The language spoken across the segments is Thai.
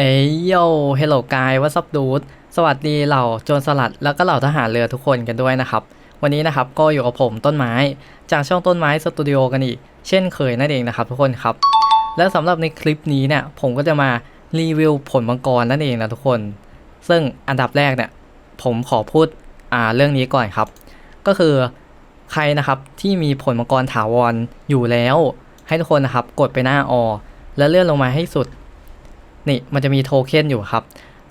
เอ้ยโยเฮลโลกายวัสับดูดสวัสดีเหล่าโจรสลัดแล้วก็เหล่าทหารเรือทุกคนกันด้วยนะครับ วันนี้นะครับก็อยู่กับผมต้นไม้ จากช่องต้นไม้สตูดิโอกันอีก เช่นเคยนั่นเองนะครับทุกคนครับ และสำหรับในคลิปนี้เนี่ยผมก็จะมารีวิวผลมังกรนั่นเองนะทุกคน ซึ่งอันดับแรกเนี่ยผมขอพูดอ่าเรื่องนี้ก่อนครับ ก็คือใครนะครับที่มีผลมังกรถาวรอยู่แล้ว ให้ทุกคนนะครับกดไปหน้าอแล้วเลื่อนลงมาให้สุด นี่มันจะมีโทเค็นอยู่ครับ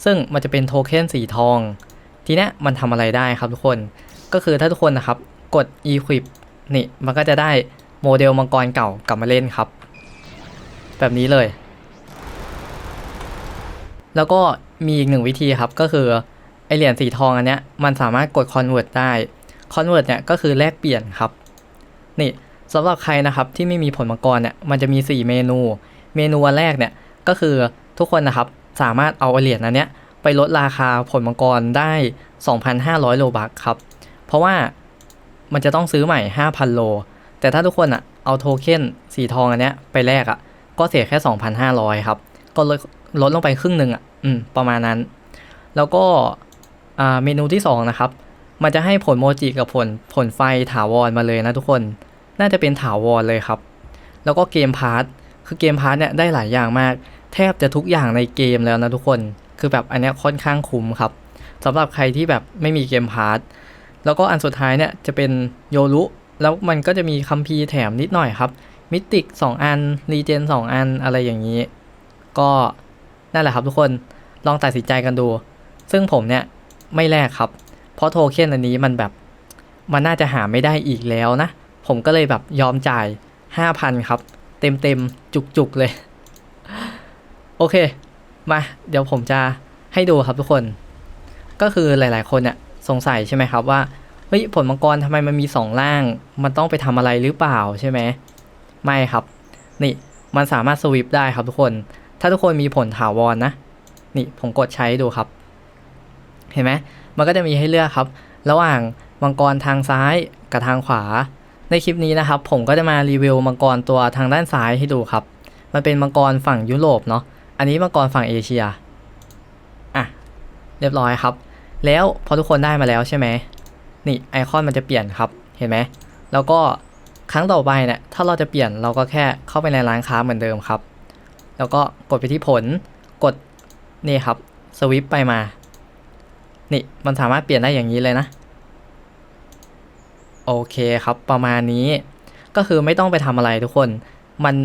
ซึ่งมันจะเป็นโทเค็นสีทอง ทีเนี้ยมันทำอะไรได้ครับทุกคน ก็คือถ้าทุกคนนะครับกด equip นี่มันก็จะได้โมเดลมังกรเก่ากลับมาเล่นครับ แบบนี้เลย แล้วก็มีอีกหนึ่งวิธีครับก็คือไอเหรียญสีทองอันเนี้ยมันสามารถกด convert ได้ convert เนี่ยก็คือแลกเปลี่ยนครับ นี่สำหรับใครนะครับที่ไม่มีผลมังกรเนี่ยมันจะมี 4 เมนู เมนูอันแรกเนี่ยก็คือ ทุกคนนะครับสามารถเอาเหรียญอันเนี้ยไปลดราคาผลมังกรได้ 2,500 โลบักครับ เพราะว่ามันจะต้องซื้อใหม่ 5,000 โล แต่ถ้าทุกคนอะเอาโทเค็นสีทองอันเนี้ยไปแลกอะก็เสียแค่ 2,500 ครับ ก็ลดลดลงไปครึ่งหนึ่งอะอืมประมาณนั้น แล้วก็อ่าเมนูที่ 2 นะครับ มันจะให้ผลโมจิกับผลผลไฟถาวรมาเลยนะทุกคน น่าจะเป็นถาวรเลยครับ แล้วก็เกมพาร์ทคือเกมพาร์ทเนี่ยได้หลายอย่างมาก แทบจะทุกอย่างในเกมแล้วนะทุกคน คือแบบอันนี้ค่อนข้างคุ้มครับสำหรับใครที่แบบไม่มีเกมพาร์ทแล้วก็อันสุดท้ายเนี่ยจะเป็นโยรุแล้วมันก็จะมีคัมภีร์แถมนิดหน่อยครับมิติก2 อันรีเจน2 อันอะไรอย่างนี้ ก็นั่นแหละครับทุกคนลองตัดสินใจกันดู ซึ่งผมเนี่ยไม่แลกครับ เพราะโทเค็นอันนี้มันแบบมันน่าจะหาไม่ได้อีกแล้วนะ ผมก็เลยแบบยอมจ่าย 5,000 ครับ เต็มเต็มจุกจุกๆเลย โอเค มา เดี๋ยวผมจะให้ดูครับทุกคน ก็คือหลาย ๆ คนเนี่ยสงสัยใช่ไหมครับว่า เฮ้ย ผลมังกรทำไมมันมีสองล่าง มันต้องไปทำอะไรหรือเปล่าใช่ไหม ไม่ครับ นี่ มันสามารถสวิปได้ครับทุกคน ถ้าทุกคนมีผลถาวรนนะ นี่ผมกดใช้ดูครับ เห็นไหม มันก็จะมีให้เลือกครับ ระหว่างมังกรทางซ้ายกับทางขวา ในคลิปนี้นะครับ ผมก็จะมารีวิวมังกรตัวทางด้านซ้ายให้ดูครับ มันเป็นมังกรฝั่งยุโรปเนาะ อันนี้มังกรฝั่งเอเชีย อะ เรียบร้อยครับ แล้วพอทุกคนได้มาแล้วใช่ไหม นี่ไอคอนมันจะเปลี่ยนครับ เห็นไหม แล้วก็ครั้งต่อไปเนี่ย ถ้าเราจะเปลี่ยนเราก็แค่เข้าไปในร้านค้าเหมือนเดิมครับ แล้วก็กดไปที่ผล กดนี่ครับ สวิปไปมา นี่มันสามารถเปลี่ยนได้อย่างนี้เลยนะ โอเคครับ ประมาณนี้ ก็คือไม่ต้องไปทำอะไรทุกคน มัน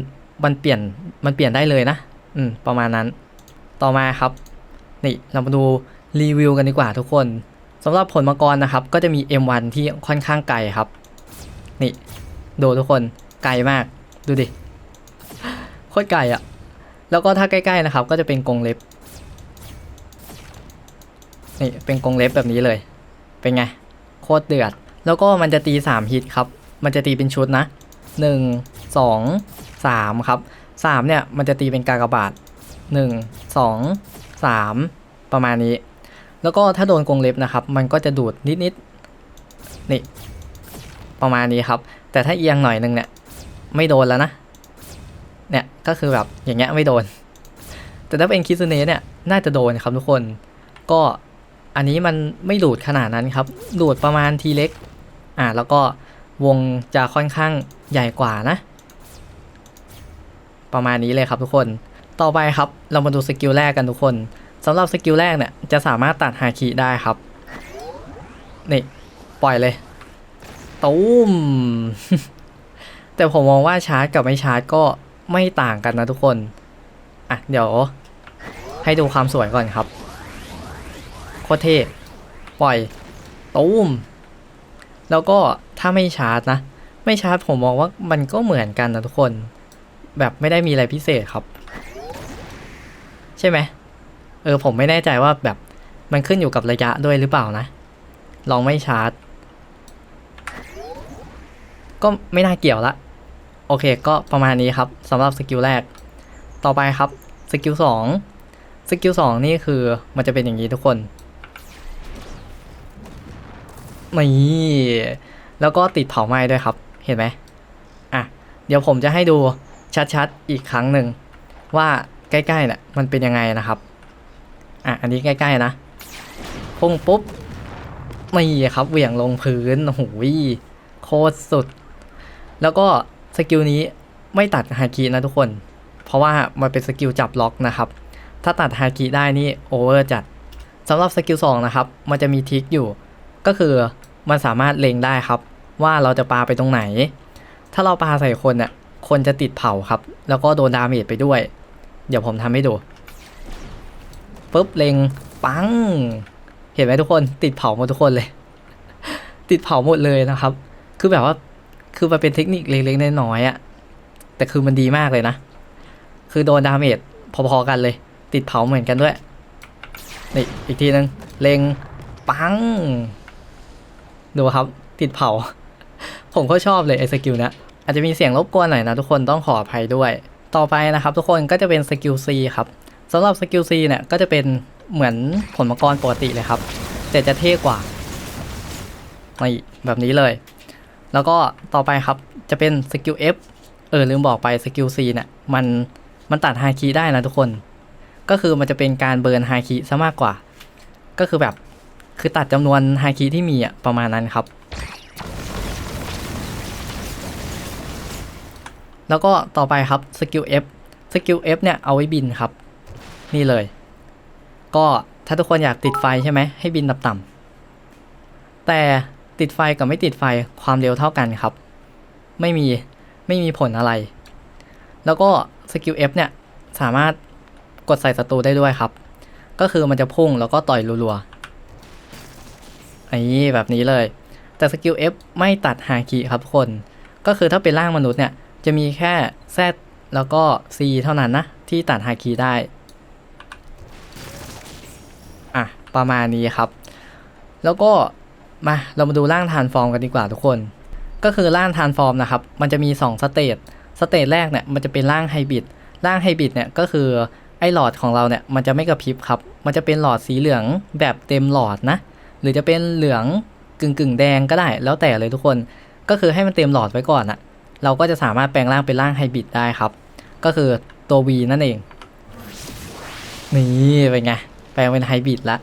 มันเปลี่ยน มันเปลี่ยนได้เลยนะ อืม ประมาณนั้น ต่อมาครับ นี่เรามาดูรีวิวกันดีกว่าทุกคนสำหรับผลมังกรนะครับ ก็จะมี M1 ที่ค่อนข้างไกลครับ นี่ ดูทุกคนไกลมาก ดูดิ โคตรไกลอะ่ะ แล้วก็ถ้าใกล้ๆนะครับ ก็จะเป็นกรงเล็บ นี่ เป็นกรงเล็บแบบนี้เลย เป็นไง โคตรเดือด แล้วก็มันจะตี 3 ฮิตครับ มันจะตีเป็นชุดนะ 1 2 3 ครับ 3เนี่ยมันจะตีเป็นกากบาท1 2 3ประมาณนี้ แล้วก็ถ้าโดนกรงเล็บนะครับ มันก็จะดูดนิดๆนี่ประมาณนี้ครับ แต่ถ้าเอียงหน่อยนึงเนี่ยไม่โดนแล้วนะ เนี่ยก็คือแบบอย่างเงี้ยไม่โดน แต่ถ้าเป็นคิซุเนเนี่ยน่าจะโดนครับทุกคน ก็อันนี้มันไม่ดูดขนาดนั้นครับ ดูดประมาณทีเล็ก อ่าแล้วก็วงจะค่อนข้างใหญ่กว่านะ ประมาณนี้เลยครับทุกคน ต่อไปครับเรามาดูสกิลแรกกันทุกคนสำหรับสกิลแรกเนี่ยจะสามารถตัดฮาคิได้ครับ นี่ปล่อยเลยตูมแต่ผมมองว่าชาร์จกับไม่ชาร์จก็ไม่ต่างกันนะทุกคน อะ เดี๋ยว ให้ดูความสวยก่อนครับ โคตรเท่ปล่อยตูมแล้วก็ถ้าไม่ชาร์จนะ ไม่ชาร์จผมมองว่ามันก็เหมือนกันนะทุกคน แบบไม่ได้มีอะไรพิเศษครับ ใช่ไหมเออผมไม่แน่ใจว่าแบบมันขึ้นอยู่กับระยะด้วยหรือเปล่านะ ลองไม่ชาร์จ ก็ไม่น่าเกี่ยวละ โอเคก็ประมาณนี้ครับสำหรับสกิลแรก ต่อไปครับสกิลสองสกิลสองนี่คือมันจะเป็นอย่างนี้ทุกคนนี่แล้วก็ติดเผาไหม้ด้วยครับ เห็นไหมอะ เดี๋ยวผมจะให้ดู ชัดๆ อีกครั้งหนึ่งว่าใกล้ๆเนี่ยมันเป็นยังไงนะครับ อะ อันนี้ใกล้ๆนะพุ่งปุ๊บนี่ครับเหวี่ยงลงพื้นโอ้โหโคตรสุด แล้วก็สกิลนี้ไม่ตัดฮาคินะทุกคน เพราะว่ามันเป็นสกิลจับล็อกนะครับ ถ้าตัดฮาคิได้นี่โอเวอร์จัดสำหรับสกิล2นะครับ มันจะมีทิกอยู่ ก็คือมันสามารถเล็งได้ครับ ว่าเราจะปาไปตรงไหน ถ้าเราปาใส่คนเนี่ย คนจะติดเผาครับ แล้วก็โดนดาเมจไปด้วย เดี๋ยวผมทำให้ดูปุ๊บเล็งปัง เห็นไหมทุกคนติดเผาหมดทุกคนเลย ติดเผาหมดเลยนะครับ คือแบบว่าคือมันเป็นเทคนิคเล็กๆน้อยๆอะแต่คือมันดีมากเลยนะ คือโดนดาเมจพอๆกันเลย ติดเผาเหมือนกันด้วยนี่อีกทีนึงเล็งปัง ดูครับ ติดเผา ผมก็ชอบเลยไอ้สกิลนี้ อาจจะมีเสียงรบกวนหน่อยนะทุกคนต้องขออภัยด้วย ต่อไปนะครับทุกคนก็จะเป็นสกิล C ครับสำหรับสกิล C เนี่ยก็จะเป็นเหมือนผลมังกรปกติเลยครับ แต่จะเท่กว่านี่แบบนี้เลย แล้วก็ต่อไปครับจะเป็นสกิล F เออลืมบอกไปสกิล C เนี่ยมันมันตัดฮาคิได้นะทุกคน ก็คือมันจะเป็นการเบิร์นฮาคิซะมากกว่า ก็คือแบบคือตัดจำนวนฮาคิที่มีอะประมาณนั้นครับ แล้วก็ต่อไปครับสกิล F สกิล F เนี่ยเอาไว้บินครับ นี่เลย ก็ถ้าทุกคนอยากติดไฟใช่ไหมให้บินต่ำๆแต่ติดไฟกับไม่ติดไฟความเร็วเท่ากันครับ ไม่มีไม่มีผลอะไร แล้วก็สกิล F เนี่ยสามารถกดใส่ศัตรูได้ด้วยครับ ก็คือมันจะพุ่งแล้วก็ต่อยรัวๆอันนี้แบบนี้เลย แต่สกิล F ไม่ตัดฮาคิครับทุกคน ก็คือถ้าเป็นร่างมนุษย์เนี่ย จะมีแค่ Z แล้วก็ C เท่านั้นนะ ที่ตัดฮาคิได้ อะ ประมาณนี้ครับ แล้วก็มาเรามาดูร่างทานฟอร์มกันดีกว่าทุกคน ก็คือร่างทานฟอร์มนะครับ มันจะมี 2 สเตจสเตจแรกเนี่ยมันจะเป็นร่างไฮบริดร่างไฮบริดเนี่ยก็คือไอ้หลอดของเราเนี่ยมันจะไม่กระพริบครับ มันจะเป็นหลอดสีเหลืองแบบเต็มหลอดนะ หรือจะเป็นเหลืองกึ่งกึ่งแดงก็ได้ แล้วแต่เลยทุกคน ก็คือให้มันเต็มหลอดไว้ก่อนอะ เราก็จะสามารถแปลงร่างเป็นร่างไฮบริดได้ครับ ก็คือตัว V นั่นเอง นี่เป็นไง แปลงเป็นไฮบริดละ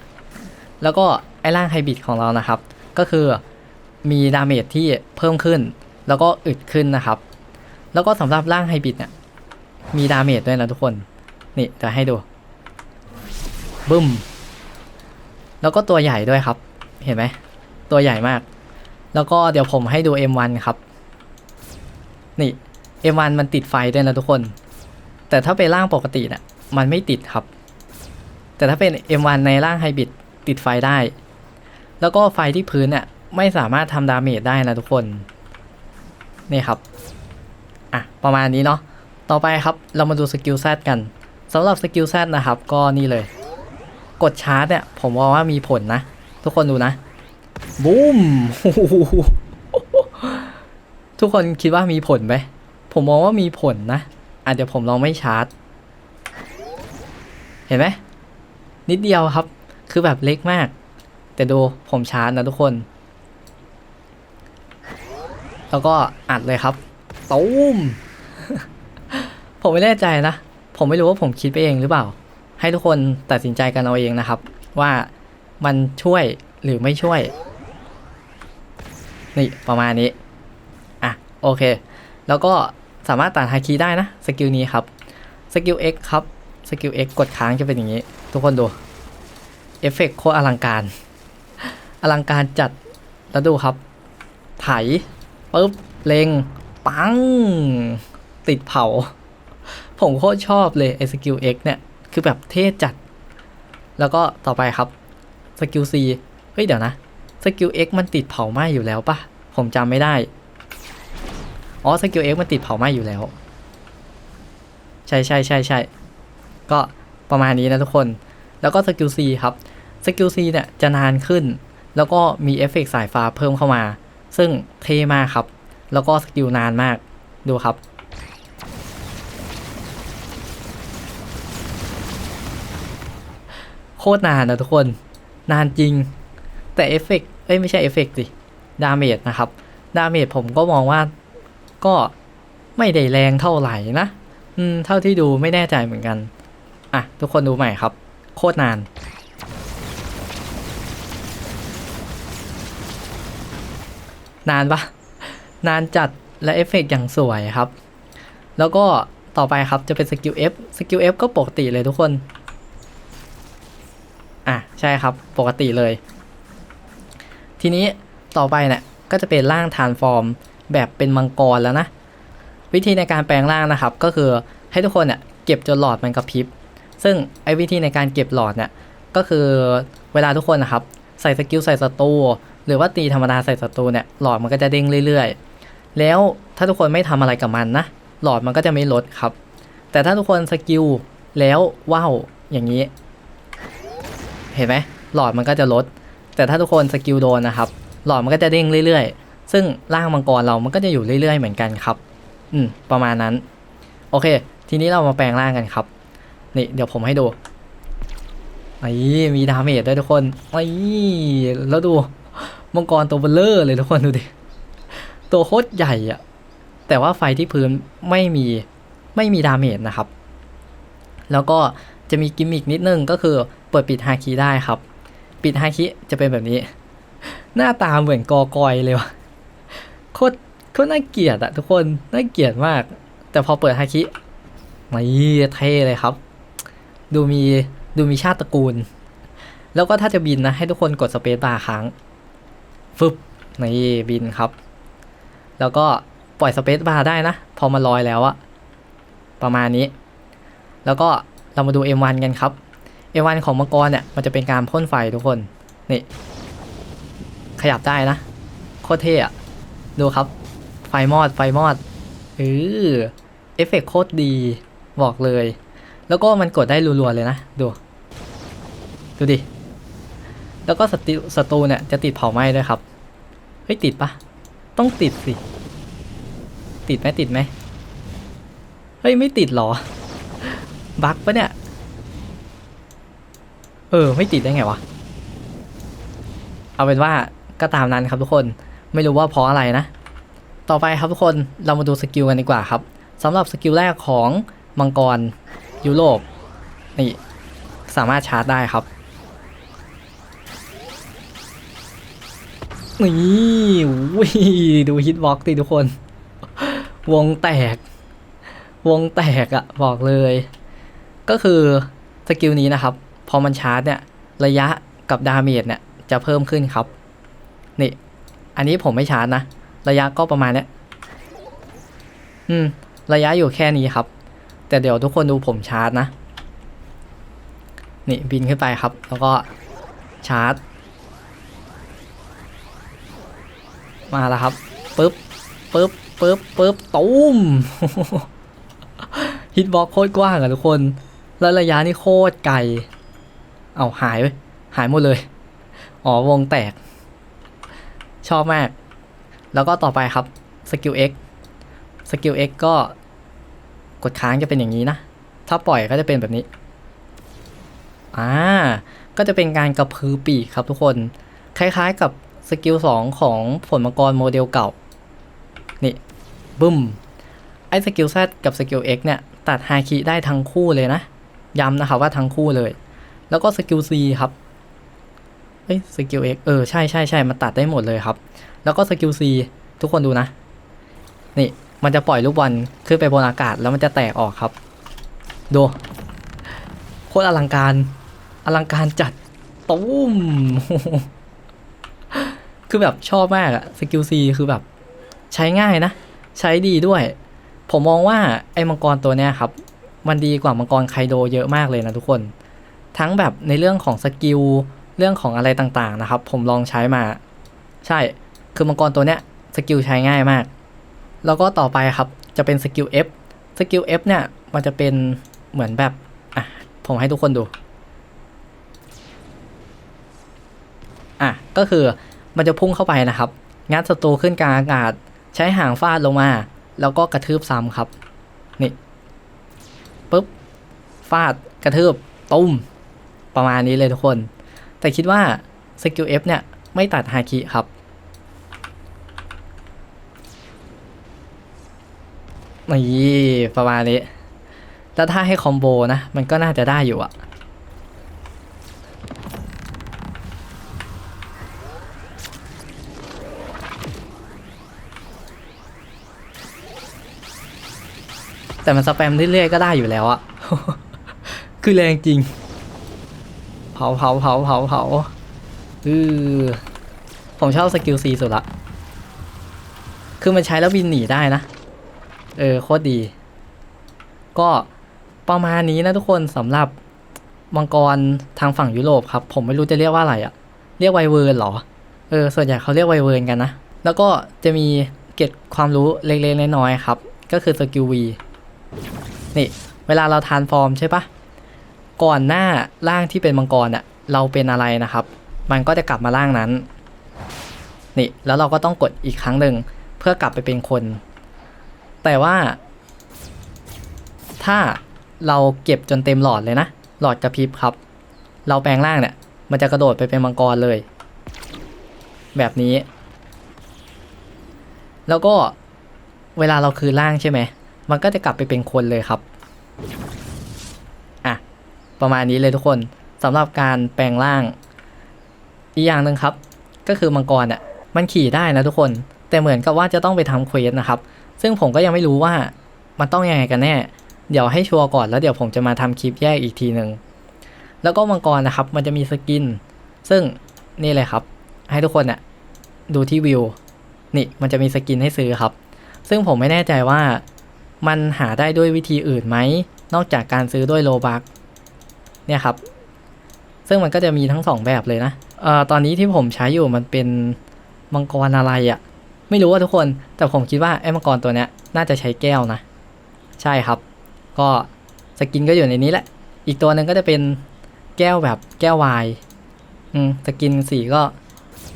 แล้วก็ไอ้ร่างไฮบริดของเรานะครับ ก็คือมีดาเมจที่เพิ่มขึ้น แล้วก็อึดขึ้นนะครับ แล้วก็สำหรับร่างไฮบริดเนี่ยมีดาเมจด้วยนะทุกคน นี่จะให้ดู บึ้ม แล้วก็ตัวใหญ่ด้วยครับ เห็นไหม ตัวใหญ่มาก แล้วก็เดี๋ยวผมให้ดู M1 ครับ นี่ M1 มันติดไฟด้วยนะทุกคน แต่ถ้าเป็นร่างปกติเนี่ยมันไม่ติดครับ แต่ถ้าเป็น M1 ในร่างไฮบริดติดไฟได้ แล้วก็ไฟที่พื้นเนี่ยไม่สามารถทำดาเมจได้นะทุกคน นี่ครับ อะ ประมาณนี้เนาะ ต่อไปครับเรามาดูสกิล Z กันสำหรับสกิล Z นะครับ ก็นี่เลย กดชาร์จเนี่ยผมว่าว่ามีผลนะ ทุกคนดูนะบูม ทุกคนคิดว่ามีผลไหม ผมมองว่ามีผลนะอาจจะเดี๋ยวผมลองไม่ชาร์จ เห็นไหม นิดเดียวครับ คือแบบเล็กมาก แต่ดูผมชาร์จนะทุกคน แล้วก็อัดเลยครับตูมผมไม่แน่ใจนะ ผมไม่รู้ว่าผมคิดไปเองหรือเปล่า ให้ทุกคนตัดสินใจกันเอาเองนะครับ ว่ามันช่วยหรือไม่ช่วย นี่ประมาณนี้ โอเค แล้วก็สามารถตัดฮาคีได้นะสกิลนี้ครับสกิล X ครับสกิล X กดค้างจะเป็นอย่างนี้ ทุกคนดูเอฟเฟกโคตรอลังการ อลังการจัดแล้วดูครับ ไถปุ๊บเลงปัง ติดเผา ผมโคตรชอบเลยไอ้สกิล X เนี่ย คือแบบเท่จัด แล้วก็ต่อไปครับสกิล C เฮ้ยเดี๋ยวนะสกิล X มันติดเผาไหม้อยู่แล้วปะผมจำไม่ได้ อ๋อสกิล X มันติดเผาไหม้อยู่แล้ว ใช่ใช่ใช่ใช่ก็ประมาณนี้นะทุกคน แล้วก็สกิล C ครับสกิล C เนี่ยจะนานขึ้น แล้วก็มีเอฟเฟกต์สายฟ้าเพิ่มเข้ามา ซึ่งเท่มากครับ แล้วก็สกิลนานมากดูครับโคตรนานนะทุกคน นานจริง แต่เอฟเฟกต์เอ้ยไม่ใช่เอฟเฟกต์สิ ดาเมจนะครับ ดาเมจผมก็มองว่า ก็ไม่ได้แรงเท่าไหร่นะ อืม เท่าที่ดูไม่แน่ใจเหมือนกัน อะ ทุกคนดูใหม่ครับ โคตรนาน นานปะนานจัดและเอฟเฟกต์อย่างสวยครับ แล้วก็ต่อไปครับจะเป็นสกิล F สกิล F ก็ปกติเลยทุกคน อะ ใช่ครับปกติเลย ทีนี้ต่อไปเนี่ยก็จะเป็นร่างทานฟอร์ม แบบเป็นมังกรแล้วนะ วิธีในการแปลงร่างนะครับ ก็คือให้ทุกคนเนี่ยเก็บจนหลอดมันกระพริบ ซึ่งไอ้วิธีในการเก็บหลอดเนี่ยก็คือเวลาทุกคนนะครับใส่สกิลใส่ศัตรูหรือว่าตีธรรมดาใส่ศัตรูเนี่ยหลอดมันก็จะเด้งเรื่อยๆ แล้วถ้าทุกคนไม่ทำอะไรกับมันนะหลอดมันก็จะไม่ลดครับ แต่ถ้าทุกคนสกิลแล้วว้าวอย่างนี้ เห็นไหมหลอดมันก็จะลด แต่ถ้าทุกคนสกิลโดนนะครับ หลอดมันก็จะเด้งเรื่อยๆ ซึ่งร่างมังกรเรามันก็จะอยู่เรื่อยๆเหมือนกันครับ อืม ประมาณนั้น โอเค ทีนี้เรามาแปลงร่างกันครับ นี่ เดี๋ยวผมให้ดูไอ้มีดาเมจด้วยทุกคนไอ้แล้วดูมังกรตัวเบลเลอร์เลยทุกคนดูดิ ตัวโคตรใหญ่อะแต่ว่าไฟที่พื้นไม่มีไม่มีดาเมจนะครับ แล้วก็จะมีกิมมิกนิดนึงก็คือเปิดปิดฮาคิได้ครับ ปิดฮาคิจะเป็นแบบนี้ หน้าตาเหมือนกอกอยเลยวะ คตรโคตรน่าเกลียดอะทุกคนน่าเกลียดมาก แต่พอเปิดฮาคินี่เท่เลยครับ ดูมีดูมีชาติตระกูล แล้วก็ถ้าจะบินนะให้ทุกคนกดสเปซบาร์ค้างฟึบนี่บินครับ แล้วก็ปล่อยสเปซบาร์ได้นะ พอมาลอยแล้วอะประมาณนี้ แล้วก็เรามาดู M1 กันครับ M1 ของมังกรเนี่ยมันจะเป็นการพ่นไฟทุกคน นี่ ขยับได้นะ โคตรเท่อะ ดูครับ ไฟมอด ไฟมอดเออเอฟเฟกต์โคตรดีบอกเลย แล้วก็มันกดได้รัวๆเลยนะ ดู ดูดิ แล้วก็สติศัตรูเนี่ยจะติดเผาไหม้ด้วยครับ เฮ้ย ติดปะต้องติดสิ ติดไหมติดไหมเฮ้ย ไม่ติดหรอ บั๊กปะเนี่ย เออ ไม่ติดได้ไงวะ เอาเป็นว่าก็ตามนั้นครับทุกคน ไม่รู้ว่าเพราะอะไรนะ ต่อไปครับทุกคนเรามาดูสกิลกันดีกว่าครับสำหรับสกิลแรกของมังกรยุโรปนี่สามารถชาร์จได้ครับนี่วิดูฮิตบ็อกตีทุกคน วงแตก วงแตกอะบอกเลย ก็คือสกิลนี้นะครับ พอมันชาร์จเนี่ย ระยะกับดาเมจเนี่ย จะเพิ่มขึ้นครับ นี่ อันนี้ผมไม่ชาร์จนะ ระยะก็ประมาณเนี้ยอืม ระยะอยู่แค่นี้ครับ แต่เดี๋ยวทุกคนดูผมชาร์จนะ นี่บินขึ้นไปครับ แล้วก็ชาร์จ มาแล้วครับปึ๊บปึ๊บปึ๊บปึ๊บตุ้มฮิตบ็อกโคตรกว้างอะทุกคน แล้วระยะนี่โคตรไกล เอาหายไปหายหมดเลย อ๋อวงแตก ชอบมาก แล้วก็ต่อไปครับสกิล X สกิล X ก็กดค้างจะเป็นอย่างนี้นะ ถ้าปล่อยก็จะเป็นแบบนี้ อ่า ก็จะเป็นการกระพือปีกครับทุกคน คล้ายๆกับสกิล 2 ของผลมังกรโมเดลเก่า นี่ บึ้ม ไอ้สกิล Z กับสกิล X เนี่ย ตัดฮาคิได้ทั้งคู่เลยนะ ย้ำนะครับว่าทั้งคู่เลย แล้วก็สกิล C ครับ เอ้ยสกิล X เออใช่ใช่ใช่มันตัดได้หมดเลยครับ แล้วก็สกิล C ทุกคนดูนะ นี่มันจะปล่อยลูกบอลขึ้นไปบนอากาศแล้วมันจะแตกออกครับ ดูโคตรอลังการ อลังการจัดตุ้มคือแบบชอบมากอะสกิล C คือแบบ ใช้ง่ายนะ ใช้ดีด้วย ผมมองว่าไอ้มังกรตัวเนี้ยครับ มันดีกว่ามังกรไคโดเยอะมากเลยนะทุกคน ทั้งแบบในเรื่องของสกิล เรื่องของอะไรต่างๆนะครับ ผมลองใช้มา ใช่ คือมังกรตัวเนี้ยสกิลใช้ง่ายมาก แล้วก็ต่อไปครับจะเป็นสกิล F สกิล F เนี่ยมันจะเป็นเหมือนแบบอะผมให้ทุกคนดูอะก็คือมันจะพุ่งเข้าไปนะครับ งัดศัตรูขึ้นกลางอากาศ ใช้หางฟาดลงมา แล้วก็กระทืบซ้ำครับ นี่ปุ๊บฟาดกระทืบตุ้ม ประมาณนี้เลยทุกคน แต่คิดว่าสกิลเเนี่ย ไม่ตัดฮาคิครับ นี่ประมาณนี้ แล้วถ้าให้คอมโบนะ มันก็น่าจะได้อยู่อะแต่มันสแปมเรื่อยๆก็ได้อยู่แล้วอะคือแรงจริง ผาเผาเผาเผาเผาอือผมชอบสกิลซีสุดละ คือมันใช้แล้วบินหนีได้นะ เออ โคตรดี ก็ประมาณนี้นะทุกคนสำหรับมังกรทางฝั่งยุโรปครับ ผมไม่รู้จะเรียกว่าอะไรอะเรียกไวเวิร์นเหรอ เออ ส่วนใหญ่เขาเรียกไวเวิร์นกันนะ แล้วก็จะมีเก็ดความรู้เล็กๆน้อยๆครับ ก็คือสกิลวีนี่ เวลาเราทานฟอร์มใช่ปะ ก่อนหน้าร่างที่เป็นมังกรอะเราเป็นอะไรนะครับ มันก็จะกลับมาร่างนั้น นี่ แล้วเราก็ต้องกดอีกครั้งหนึ่งเพื่อกลับไปเป็นคน แต่ว่า ถ้าเราเก็บจนเต็มหลอดเลยนะ หลอดกระพริบครับ เราแปลงร่างเนี่ย มันจะกระโดดไปเป็นมังกรเลย แบบนี้ แล้วก็เวลาเราคืนร่างใช่ไหม มันก็จะกลับไปเป็นคนเลยครับ ประมาณนี้เลยทุกคนสำหรับการแปลงร่าง อีกอย่างหนึ่งครับ ก็คือมังกรอะมันขี่ได้นะทุกคน แต่เหมือนกับว่าจะต้องไปทำเควสนะครับ ซึ่งผมก็ยังไม่รู้ว่ามันต้องยังไงกันแน่ เดี๋ยวให้ชัวร์ก่อนแล้วเดี๋ยวผมจะมาทำคลิปแยกอีกทีหนึ่งแล้วก็มังกรนะครับ มันจะมีสกิน ซึ่งนี่เลยครับ ให้ทุกคนน่ะดูที่วิว นี่มันจะมีสกินให้ซื้อครับ ซึ่งผมไม่แน่ใจว่ามันหาได้ด้วยวิธีอื่นไหม นอกจากการซื้อด้วยโลบัก เนี่ยครับ ซึ่งมันก็จะมีทั้งสองแบบเลยนะเอ่อตอนนี้ที่ผมใช้อยู่มันเป็นมังกรอะไรอะ่ะ ไม่รู้ว่าทุกคน แต่ผมคิดว่าไอ้มังกรตัวเนี้ยน่าจะใช้แก้วนะ ใช่ครับ ก็สกินก็อยู่ในนี้แหละ อีกตัวหนึ่งก็จะเป็นแก้วแบบแก้ววาย อืม สกินสีก็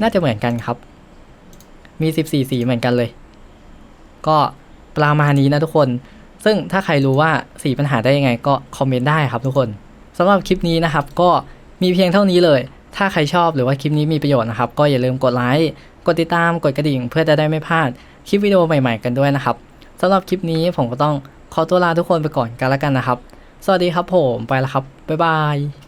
น่าจะเหมือนกันครับ มี 14 สีเหมือนกันเลย ก็ประมาณนี้นะทุกคน ซึ่งถ้าใครรู้ว่าสีปัญหาได้ยังไงก็คอมเมนต์ได้ครับทุกคน สำหรับคลิปนี้นะครับก็มีเพียงเท่านี้เลย ถ้าใครชอบหรือว่าคลิปนี้มีประโยชน์นะครับ ก็อย่าลืมกดไลค์ กดติดตาม กดกระดิ่ง เพื่อจะได้ไม่พลาดคลิปวิดีโอใหม่ๆกันด้วยนะครับสำหรับคลิปนี้ผมก็ต้องขอตัวลาทุกคนไปก่อนกันแล้วกันนะครับ สวัสดีครับผมไปแล้วครับบ๊ายบาย